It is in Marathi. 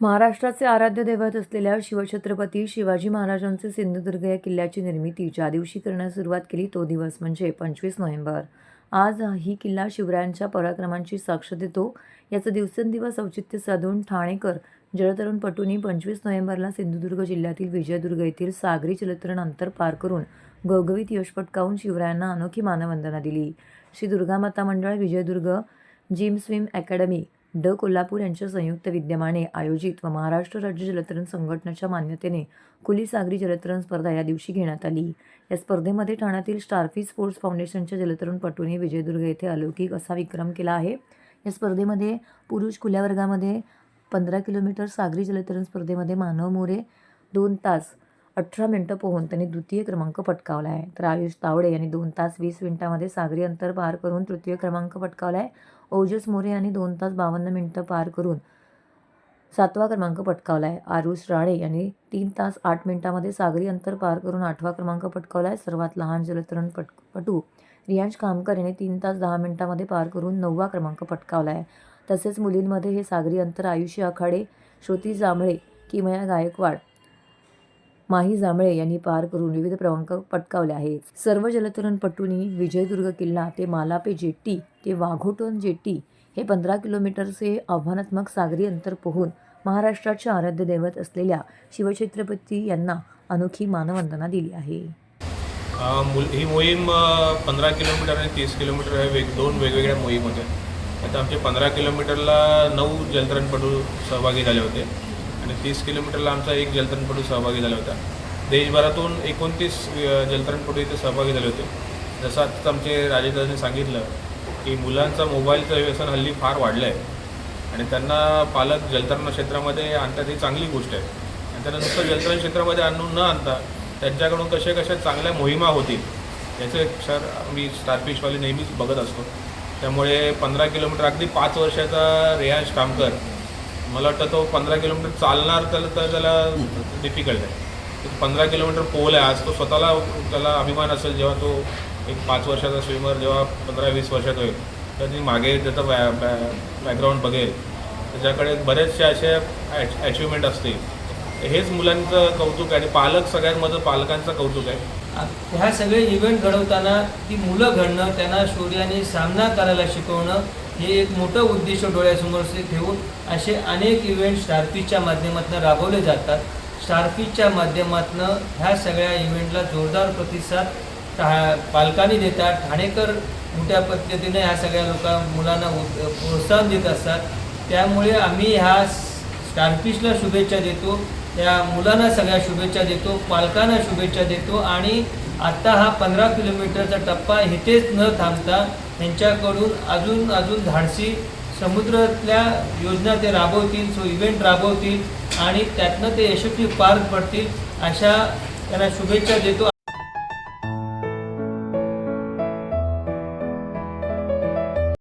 महाराष्ट्राचे आराध्य दैवत असलेल्या शिवछत्रपती शिवाजी महाराजांचे सिंधुदुर्ग या किल्ल्याची निर्मिती ज्या दिवशी करण्यास सुरुवात केली तो दिवस म्हणजे पंचवीस नोव्हेंबर. आज ही किल्ला शिवरायांच्या पराक्रमांची साक्ष देतो. याचं दिवसेंदिवस औचित्य साधून ठाणेकर जलतरणपटूंनी पंचवीस नोव्हेंबरला सिंधुदुर्ग जिल्ह्यातील विजयदुर्ग येथील सागरी जलतरण अंतर पार करून गवगवीत यश पटकावून शिवरायांना अनोखी मानवंदना दिली. श्री दुर्गामाता मंडळ विजयदुर्ग जिम स्विम अकॅडमी ड. कोल्हापूर यांच्या संयुक्त विद्यमाने आयोजित व महाराष्ट्र राज्य जलतरण संघटनेच्या मान्यतेने कुलीसागरी जलतरण स्पर्धा या दिवशी घेण्यात आली. या स्पर्धेमध्ये ठाण्यातील स्टारफी स्पोर्ट्स फाउंडेशनच्या जलतरणपटूने विजयदुर्ग येथे अलौकिक असा विक्रम केला आहे. या स्पर्धेमध्ये पुरुष खुल्या वर्गामध्ये पंधरा किलोमीटर सागरी जलतरण स्पर्धेमध्ये मानव मोरे दोन तास अठरा मिनटं पोहून त्यांनी द्वितीय क्रमांक पटकावला आहे. तर आयुष तावडे यांनी दोन तास वीस मिनिटामध्ये सागरी अंतर पार करून तृतीय क्रमांक पटकावला आहे. ओजस मोरे यांनी दोन तास बावन्न मिनटं पार करून सातवा क्रमांक पटकावला आहे. आरुष राणे यांनी तीन तास आठ मिनिटामध्ये सागरी अंतर पार करून आठवा क्रमांक पटकावला आहे. सर्वात लहान जलतरण पट पटू रियांश कामकर यांनी तीन तास दहा मिनिटामध्ये पार करून नववा क्रमांक पटकावला आहे. तसेच मुलींमध्ये हे सागरी अंतर आयुष्य आखाडे श्रुती जांभळे किमया गायकवाड माही जांभळे यांनी पार करून विविध क्रमांक पटकावले आहेत. सर्व जलतरणपटूंनी विजयदुर्ग किल्ला ते मालापे जेट्टी ते वाघोटन जेट्टी हे पंधरा किलोमीटरचे आव्हानात्मक सागरी अंतर पोहून महाराष्ट्राचे आराध्य दैवत असलेल्या शिवछत्रपती यांना अनोखी मानवंदना दिली आहे. मुल- ही मोहीम पंधरा किलोमीटर आणि तीस किलोमीटर हे वेग दोन वेगवेगळ्या मोहीम होत्या. आता आमचे पंधरा किलोमीटरला नऊ जलतरणपटू सहभागी झाले होते. आणि तीस किलोमीटरला आमचा एक जलतरणपटू सहभागी झाला होता. देशभरातून एकोणतीस जलतरणपटू इथे सहभागी झाले होते. जसं आत्ताच आमचे राजेदादांनी सांगितलं की मुलांचा मोबाईलचं व्यसन हल्ली फार वाढलं आहे आणि त्यांना पालक जलतरण क्षेत्रामध्ये आणतात ही चांगली गोष्ट आहे. आणि त्यांना नुसतं जलतरण क्षेत्रामध्ये आणून न आणता त्यांच्याकडून कशा कशा चांगल्या मोहिमा होतील याचं सर क्षर आम्ही स्टारफिशवाले नेहमीच बघत असतो. त्यामुळे पंधरा किलोमीटर अगदी पाच वर्षाचा रेयांश कामकर मला वाटतं तो पंधरा किलोमीटर चालणार त्याला तर त्याला डिफिकल्ट आहे. पंधरा किलोमीटर पोल आहे. आज तो स्वतःला त्याला अभिमान असेल जेव्हा तो एक पाच वर्षाचा स्विमर जेव्हा पंधरा वीस वर्षात होईल. तर ती मागे त्याचा बॅ बॅ बॅकग्राऊंड बघेल. त्याच्याकडे बरेचसे असे ॲच अचिव्हमेंट असतील. हेच मुलांचं कौतुक आहे. आणि पालक सगळ्यात महत्त्व पालकांचं कौतुक आहे. ह्या सगळे इव्हेंट घडवताना ती मुलं घडणं त्यांना शौर्याने सामना करायला शिकवणं हे एक मोठं उद्दिष्ट डोळ्यासमोर ठेवून असे अनेक इव्हेंट स्टारफिशच्या माध्यमातून राबवले जातात. स्टारफिशच्या माध्यमातून ह्या सगळ्या इव्हेंटला जोरदार प्रतिसाद टा पालकांनी देतात. ठाणेकर मोठ्या पद्धतीने ह्या सगळ्या लोकां मुलांना प्रोत्साहन देत असतात. त्यामुळे आम्ही ह्या स्टारफिशला शुभेच्छा देतो. त्या मुलांना सगळ्या शुभेच्छा देतो. पालकांना शुभेच्छा देतो. आणि आत्ता हा पंधरा किलोमीटरचा टप्पा इथेच न थांबता त्यांच्याकडून अजून अजून धाडसी समुद्रातल्या योजना ते राबवतील सो इव्हेंट राबवतील आणि त्यातनं ते यशस्वी पार पडतील अशा त्यांना शुभेच्छा देतो.